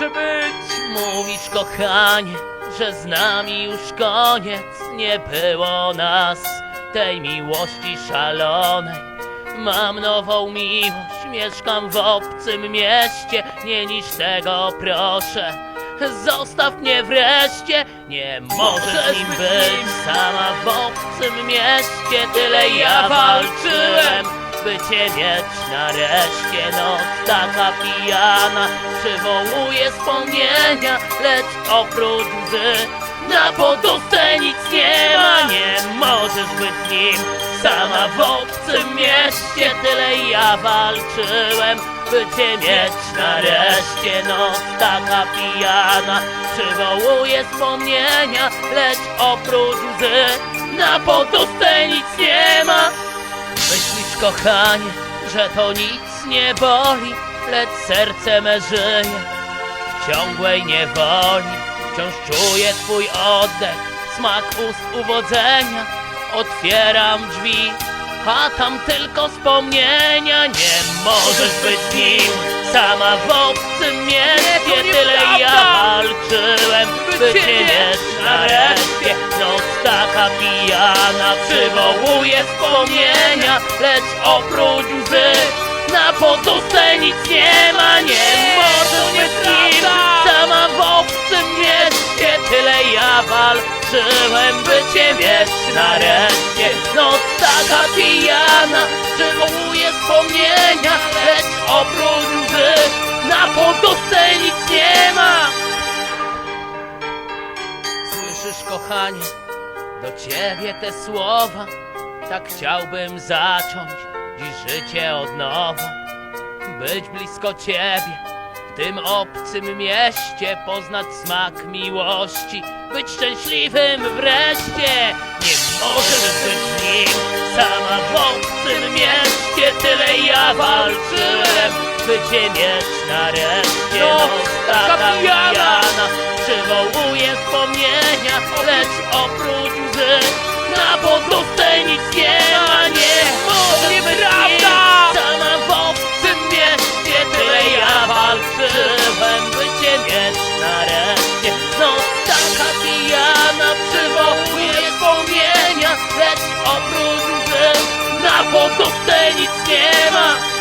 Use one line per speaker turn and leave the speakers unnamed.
być?
Mówisz kochanie, że z nami już koniec. Nie było nas, tej miłości szalonej. Mam nową miłość, mieszkam w obcym mieście. Nie niż tego proszę Zostaw mnie wreszcie. Nie możesz nim być. Sama w obcym mieście. Tyle ja walczyłem by cię mieć nareszcie Noc taka pijana. Przywołuje wspomnienia Lecz oprócz łzy Na poduszce nic nie ma. Nie możesz być nim Sama w obcym mieście. Tyle ja walczyłem by cię mieć nareszcie Noc taka pijana. Przywołuje wspomnienia Lecz oprócz łzy Na poduszce nic nie ma Myślisz kochanie, że to nic nie boli Lecz serce me żyje w ciągłej niewoli. Wciąż czuję twój oddech, smak ust uwodzenia. Otwieram drzwi, a tam tylko wspomnienia. Nie możesz być nim, sama w obcym mieście. Tyle ja walczyłem, by cię mieć nareszcie taka pijana przywołuje wspomnienia Lecz oprócz łzy na poduszce nic nie ma Nie możesz być nim sama w obcym mieście Tyle ja walczyłem, by cię mieć nareszcie. Noc taka pijana przywołuje wspomnienia Lecz oprócz łzy na poduszce nic nie ma. Słyszysz kochanie, do ciebie te słowa Tak chciałbym zacząć dziś życie od nowa. Być blisko ciebie, w tym obcym mieście Poznać smak miłości, być szczęśliwym wreszcie. Nie możesz być nim, sama w obcym mieście Tyle ja walczyłem, by cię mieć nareszcie.
No,
taka
pijana.
Lecz oprócz łzy Na poduszce nic nie ma, nie może
nieprawda!
być Sama w obcym mieście, tyle ja walczyłem By cię mieć nareszcie Noc taka pijana przywołuje wspomnienia Lecz oprócz łzy na poduszce nic nie ma